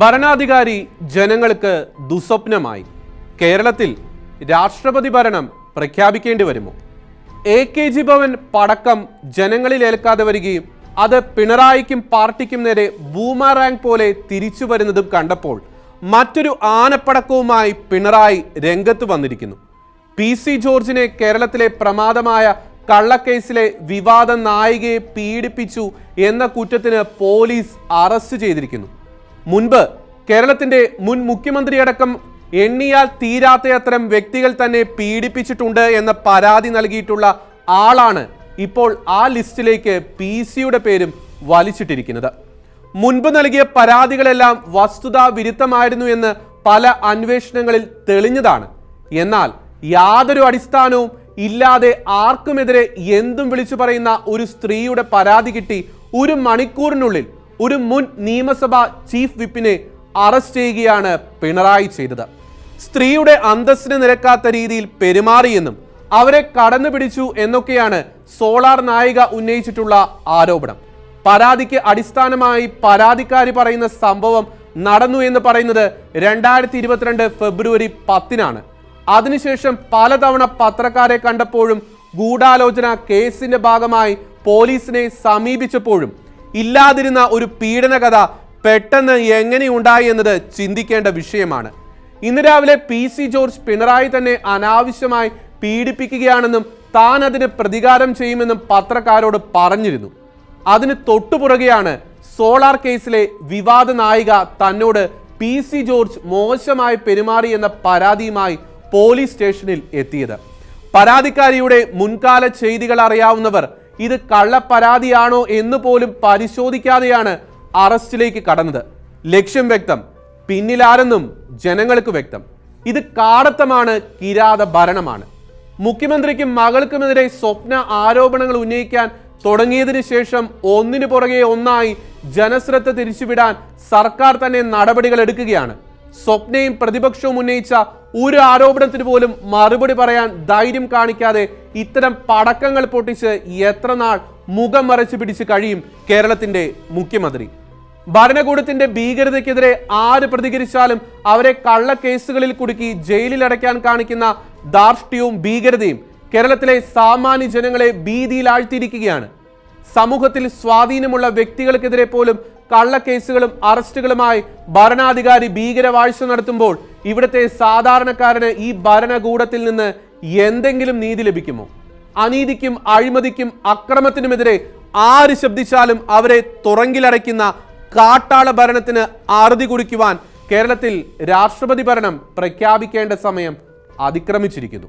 ഭരണാധികാരി ജനങ്ങൾക്ക് ദുസ്വപ്നമായി കേരളത്തിൽ രാഷ്ട്രപതി ഭരണം പ്രഖ്യാപിക്കേണ്ടി വരുമോ? എ കെ ജി ഭവൻ പടക്കം ജനങ്ങളിൽ ഏൽക്കാതെ വരികയും അത് പിണറായിക്കും പാർട്ടിക്കും നേരെ ബൂമാറാങ് പോലെ തിരിച്ചു വരുന്നതും കണ്ടപ്പോൾ മറ്റൊരു ആനപ്പടക്കവുമായി പിണറായി രംഗത്ത് വന്നിരിക്കുന്നു. പി സി ജോർജിനെ കേരളത്തിലെ പ്രമാദമായ കള്ളക്കേസിലെ വിവാദ നായികയെ പീഡിപ്പിച്ചു എന്ന കുറ്റത്തിന് പോലീസ് അറസ്റ്റ് ചെയ്തിരിക്കുന്നു. മുൻപ് കേരളത്തിന്റെ മുൻ മുഖ്യമന്ത്രിയടക്കം എണ്ണിയാൽ തീരാത്തയത്തരം വ്യക്തികൾ തന്നെ പീഡിപ്പിച്ചിട്ടുണ്ട് എന്ന പരാതി നൽകിയിട്ടുള്ള ആളാണ് ഇപ്പോൾ ആ ലിസ്റ്റിലേക്ക് പി സിയുടെ പേരും വലിച്ചിട്ടിരിക്കുന്നത്. മുൻപ് നൽകിയ പരാതികളെല്ലാം വസ്തുതാ വിരുദ്ധമായിരുന്നു എന്ന് പല അന്വേഷണങ്ങളിൽ തെളിഞ്ഞതാണ്. എന്നാൽ യാതൊരു അടിസ്ഥാനവും ഇല്ലാതെ ആർക്കുമെതിരെ എന്തും വിളിച്ചു പറയുന്ന ഒരു സ്ത്രീയുടെ പരാതി കിട്ടി ഒരു മണിക്കൂറിനുള്ളിൽ ഒരു മുൻ നിയമസഭാ ചീഫ് വിപ്പിനെ അറസ്റ്റ് ചെയ്യുകയാണ് പിണറായി ചെയ്തത്. സ്ത്രീയുടെ അന്തസ്സിന് നിരക്കാത്ത രീതിയിൽ പെരുമാറിയെന്നും അവരെ കടന്നു പിടിച്ചു എന്നൊക്കെയാണ് സോളാർ നായിക ഉന്നയിച്ചിട്ടുള്ള ആരോപണം. പരാതിക്ക് അടിസ്ഥാനമായി പരാതിക്കാരി പറയുന്ന സംഭവം നടന്നു എന്ന് പറയുന്നത് രണ്ടായിരത്തി ഇരുപത്തിരണ്ട് ഫെബ്രുവരി പത്തിനാണ്. അതിനുശേഷം പലതവണ പത്രക്കാരെ കണ്ടപ്പോഴും ഗൂഢാലോചന കേസിന്റെ ഭാഗമായി പോലീസിനെ സമീപിച്ചപ്പോഴും ഇല്ലാതിരുന്ന ഒരു പീഡന കഥ പെട്ടെന്ന് എങ്ങനെ ഉണ്ടായി എന്നത് ചിന്തിക്കേണ്ട വിഷയമാണ്. ഇന്ന് രാവിലെ പി സി ജോർജ് പിണറായി തന്നെ അനാവശ്യമായി പീഡിപ്പിക്കുകയാണെന്നും താൻ അതിന് പ്രതികാരം ചെയ്യുമെന്നും പത്രക്കാരോട് പറഞ്ഞിരുന്നു. അതിന് തൊട്ടുപുറകെയാണ് സോളാർ കേസിലെ വിവാദ നായിക തന്നോട് പി സി ജോർജ് മോശമായി പെരുമാറി എന്ന പരാതിയുമായി പോലീസ് സ്റ്റേഷനിൽ എത്തിയത്. പരാതിക്കാരിയുടെ മുൻകാല ചെയ്തികൾ അറിയാവുന്നവർ ഇത് കള്ളപ്പരാതിയാണോ എന്ന് പോലും പരിശോധിക്കാതെയാണ് അറസ്റ്റിലേക്ക് കടന്നത്. ലക്ഷ്യം വ്യക്തം പിന്നിലാരെന്നും ജനങ്ങൾക്ക് വ്യക്തം. ഇത് കാടത്തമാണ് കിരാത ഭരണമാണ്. മുഖ്യമന്ത്രിക്കും മകൾക്കുമെതിരെ സ്വപ്ന ആരോപണങ്ങൾ ഉന്നയിക്കാൻ തുടങ്ങിയതിന് ശേഷം ഒന്നിനു പുറകെ ഒന്നായി ജനശ്രദ്ധ തിരിച്ചുവിടാൻ സർക്കാർ തന്നെ നടപടികൾ എടുക്കുകയാണ്. സ്വപ്നയും പ്രതിപക്ഷവും ഉന്നയിച്ച ഒരു ആരോപണത്തിന് പോലും മറുപടി പറയാൻ ധൈര്യം കാണിക്കാതെ ഇത്തരം പടക്കങ്ങൾ പൊട്ടിച്ച് എത്ര നാൾ മുഖം മറച്ചു പിടിച്ച് കഴിയും കേരളത്തിന്റെ മുഖ്യമന്ത്രി? ഭരണകൂടത്തിന്റെ ഭീകരതയ്ക്കെതിരെ ആര് പ്രതികരിച്ചാലും അവരെ കള്ളക്കേസുകളിൽ കുടുക്കി ജയിലിൽ അടയ്ക്കാൻ കാണിക്കുന്ന ധാർഷ്ട്യവും ഭീകരതയും കേരളത്തിലെ സാമാന്യ ജനങ്ങളെ ഭീതിയിലാഴ്ത്തിയിരിക്കുകയാണ്. സമൂഹത്തിൽ സ്വാധീനമുള്ള വ്യക്തികൾക്കെതിരെ പോലും കള്ളക്കേസുകളും അറസ്റ്റുകളുമായി ഭരണാധികാരി ഭീകരവാഴ്ച നടത്തുമ്പോൾ ഇവിടുത്തെ സാധാരണക്കാരന് ഈ ഭരണകൂടത്തിൽ നിന്ന് എന്തെങ്കിലും നീതി ലഭിക്കുമോ? അനീതിക്കും അഴിമതിക്കും അക്രമത്തിനുമെതിരെ ആര് ശബ്ദിച്ചാലും അവരെ തുറങ്കിലടയ്ക്കുന്ന കാട്ടാള ഭരണത്തിന് അറുതി കുടിക്കുവാൻ കേരളത്തിൽ രാഷ്ട്രപതി ഭരണം പ്രഖ്യാപിക്കേണ്ട സമയം അതിക്രമിച്ചിരിക്കുന്നു.